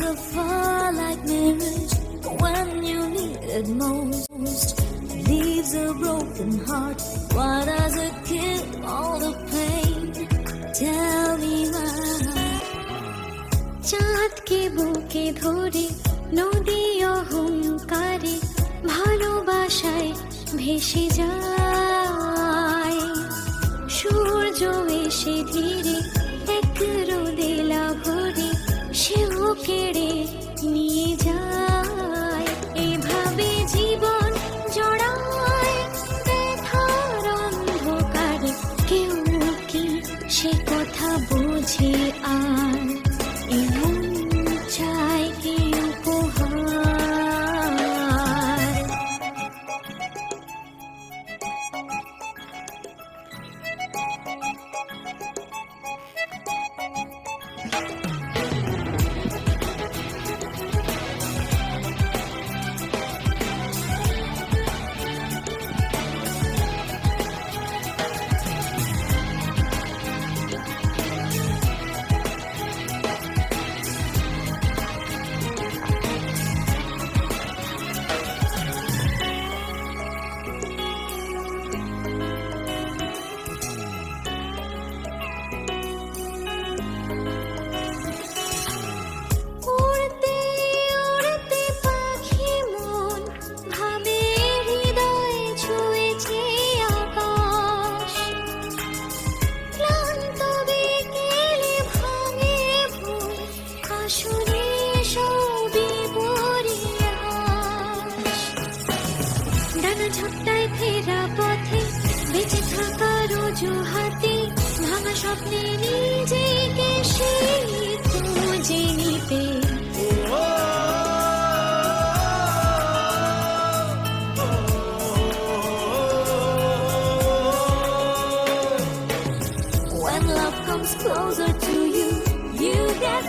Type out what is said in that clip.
Worlds afar like mirrors when you need it most. Leaves a broken heart. Why does it kill all the pain? Tell me why. চাঁদকে বুকে ধরে নদী অহংকারে ভালোবাসায় ভেসে যায় সূর্য এসে ধীরে এক রোদেলা ভরে সেও কেড়ে নিয়ে এভাবে জীবন জড়ায় ব্যথার কেউ কি সে কথা বোঝে আর ঝাপটায় ফেরা পথে বেঁচে থাকার অজুহাতে ভাঙা স্বপ্নে নিজেকে সেই খুঁজে নিতে। When love comes closer to you, you get